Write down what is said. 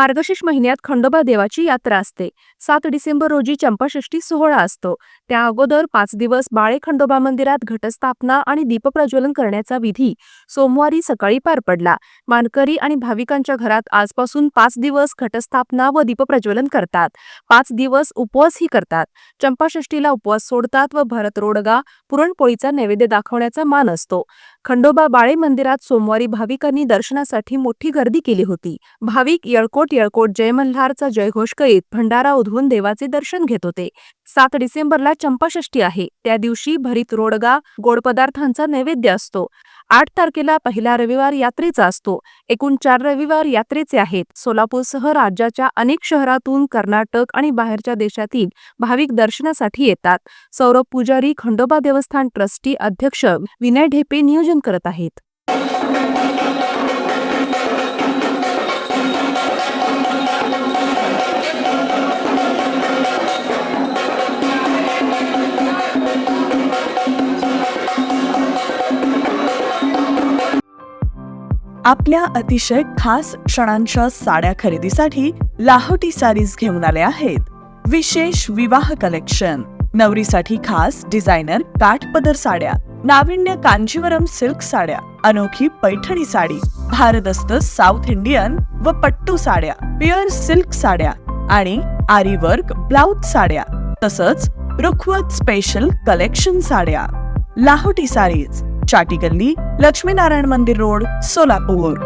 मार्गशीर्ष महिन्यात खंडोबा देवाची यात्रा असते. सात डिसेंबर रोजी चंपाषष्ठी सोहळा असतो. त्या अगोदर पाच दिवस बाळे खंडोबा मंदिरात घटस्थापना आणि दीपप्रज्वलन करण्याचा विधी सोमवारी सकाळी पार पडला. मानकरी आणि भाविकांच्या घरात आजपासून पाच दिवस घटस्थापना व दीपप्रज्वलन करतात. पाच दिवस उपवासही करतात. चंपाषष्ठीला उपवास सोडतात व भरत रोडगा पुरणपोळीचा नैवेद्य दाखवण्याचा मान असतो. खंडोबा बाळे मंदिरात सोमवारी भाविकांनी दर्शनासाठी मोठी गर्दी केली होती. भाविक येळकोट येळकोट जय मल्हारचा जयघोष करीत भंडारा उधवून देवाचे दर्शन घेत होते. सात डिसेंबरला चंपाषष्ठी आहे. त्या दिवशी भरीत रोडगा गोड पदार्थांचा नैवेद्य असतो. आठ तारखेला पहिला रविवार यात्रेचा असतो. एकूण चार रविवार यात्रेचे आहेत. सोलापूरसह राज्याच्या अनेक शहरातून कर्नाटक आणि बाहेरच्या देशातील भाविक दर्शनासाठी येतात. सौरभ पुजारी खंडोबा देवस्थान ट्रस्टी अध्यक्ष विनय ढेपे नियोजन करत आहेत. आपल्या अतिशय खास क्षणांच्या साड्या खरेदीसाठी लाहोटी सारीज घेऊन आले आहेत. विशेष विवाह कलेक्शन. नवरीसाठी खास डिझायनर काठपदर साड्या. नाविन्य कांजीवरम सिल्क साड्या अनोखी पैठणी साडी भारदस्त साऊथ इंडियन व पट्टू साड्या पिअर सिल्क साड्या आणि आरी वर्क ब्लाउज साड्या तसंच रुखवत स्पेशल कलेक्शन साड्या. लाहोटी साडीज चाटीगल्ली लक्ष्मीनारायण मंदिर रोड सोलापूर.